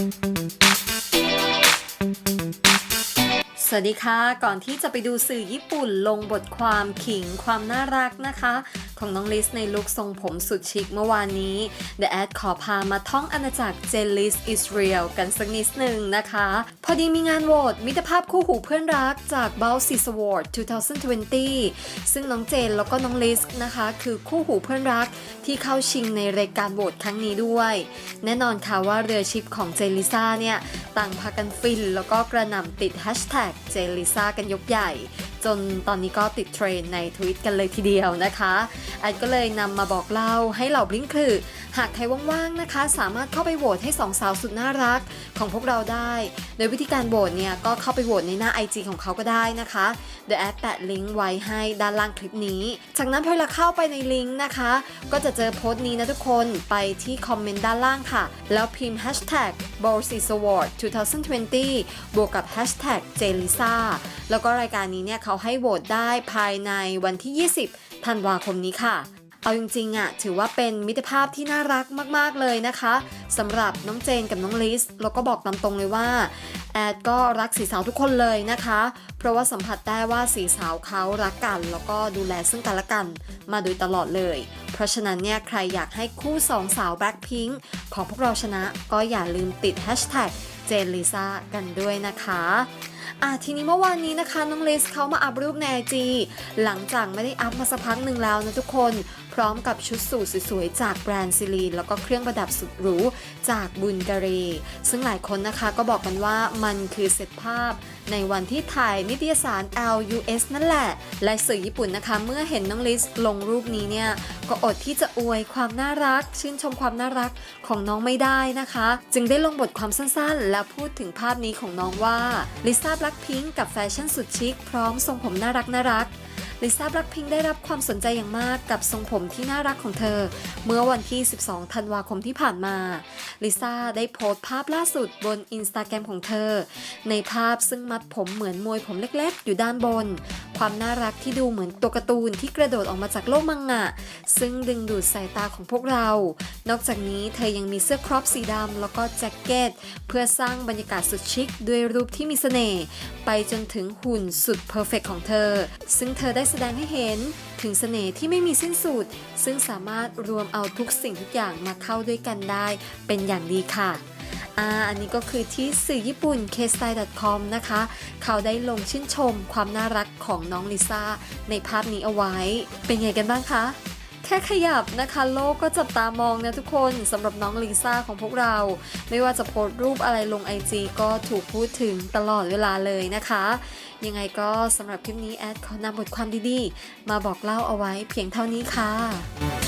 Thank you. สวัสดีค่ะ ก่อนที่จะไปดูสื่อญี่ปุ่นลงบทความขิงความน่ารักนะคะ ของน้องลิสในลุคทรงผมสุดชิคเมื่อวานนี้ The Ad ขอพามาท่องอาณาจักรเจลิสอิสราเอลกันสักนิดหนึ่งนะคะ พอดีมีงานโหวตมิตรภาพคู่หูเพื่อนรักจาก b a l s i s Award 2020 ซึ่งน้องเจนแล้วก็น้องลิสนะคะ คือคู่หูเพื่อนรักที่เข้าชิงในรายการโหวตครั้งนี้ด้วย แน่นอนค่ะว่าเรือชิปของเจลิซ่าเนี่ย ต่างพากันฟิน แล้วก็กระหน่ำติดแฮชแท็กเจลิซ่ากันยกใหญ่ จนตอนนี้ก็ติดเทรนในทวิตกันเลยทีเดียวนะคะแอดก็เลยนำมาบอกเล่าให้เหล่าบลิงคือหากใครว่างๆนะคะ สามารถเข้าไปโหวตให้สองสาวสุดน่ารักของพวกเราได้ โดยวิธีการโหวตเนี่ยก็เข้าไปโหวตในหน้า IG ของเขาก็ได้นะคะ The Ad แปะลิงก์ไว้ให้ด้านล่างคลิปนี้ จากนั้นพอเราเข้าไปในลิงก์นะคะ ก็จะเจอโพสต์นี้นะทุกคนไปที่คอมเมนต์ด้านล่างค่ะ แล้วพิมพ์ hashtag b o l s i s Award 2020 บวกกับ hashtag j l i s a แล้วก็รายการนี้เนี่ยเขาขาให้โหวตได้ภายในวันที่ 20 ธันวาคมนี้ค่ะ เอาจริงๆอะถือว่าเป็นมิตรภาพที่น่ารักมากๆเลยนะคะสำหรับน้องเจนกับน้องลิสแล้วก็บอกตามตรงเลยว่าแอดก็รักสีสาวทุกคนเลยนะคะ เพราะว่าสัมผัสได้ว่าสีสาวเขารักกัน แล้วก็ดูแลซึ่งกันและกันมาโดยตลอดเลย เพราะฉะนั้นเนี่ยใครอยากให้คู่สองสาวแบล็คพิงค์ของพวกเราชนะ ก็อย่าลืมติด hashtag เจนลิซ่ากันด้วยนะคะ อะทีนี้เมื่อวานนี้นะคะน้องลิสเขามาอัพรูปในไอจีหลังจากไม่ได้อัพมาสักพักหนึ่งแล้วนะทุกคน พร้อมกับชุดสูทสวยๆจากแบรนด์ซิลีนแล้วก็เครื่องประดับสุดหรูจากบุลการีซึ่งหลายคนนะคะก็บอกกันว่ามันคือเซตภาพในวันที่ถ่ายนิตยสาร LUS นั่นแหละ และสื่อญี่ปุ่นนะคะ เมื่อเห็นน้องลิสลงรูปนี้เนี่ย ก็อดที่จะอวยความน่ารัก ชื่นชมความน่ารักของน้องไม่ได้นะคะ จึงได้ลงบทความสั้นๆ และพูดถึงภาพนี้ของน้องว่าลิซ่าแบล็คพิงกับแฟชั่นสุดชิคพร้อมทรงผมน่ารักน่ารัก ลิซ่าแบล็คพิงได้รับความสนใจอย่างมากกับทรงผมที่น่ารักของเธอ เมื่อวันที่ 12 ธันวาคมที่ผ่านมา ลิซ่าได้โพสต์ภาพล่าสุดบนอินสตาแกรมของเธอ ในภาพซึ่งมัดผมเหมือนมวยผมเล็กๆ อยู่ด้านบน ความน่ารักที่ดูเหมือนตัวการ์ตูนที่กระโดดออกมาจากโลกมังงะ ซึ่งดึงดูดสายตาของพวกเรา นอกจากนี้เธอยังมีเสื้อครอปสีดำแล้วก็แจ็คเก็ต เพื่อสร้างบรรยากาศสุดชิคด้วยรูปที่มีเสน่ห์ไปจนถึงหุ่นสุดเพอร์เฟกของเธอ ซึ่งเธอได้แสดงให้เห็นถึงเสน่ห์ที่ไม่มีสิ้นสุด ซึ่งสามารถรวมเอาทุกสิ่งทุกอย่างมาเข้าด้วยกันได้ เป็นอย่างดีค่ะอ่าอันนี้ก็คือที่สื่อญี่ปุ่น k s t y l e c o m นะคะ เขาได้ลงชื่นชมความน่ารักของน้องลิซ่าในภาพนี้เอาไว้ เป็นไงกันบ้างคะ ค่ขยับนะคะโลกก็จับตามองนะทุกคนสำหรับน้องลิซ่าของพวกเรา ไม่ว่าจะโพสต์รูปอะไรลง IG ก็ถูกพูดถึงตลอดเวลาเลยนะคะ ยังไงก็สำหรับคลิปนี้แอดขอนำบทความดีๆ มาบอกเล่าเอาไว้เพียงเท่านี้ค่ะ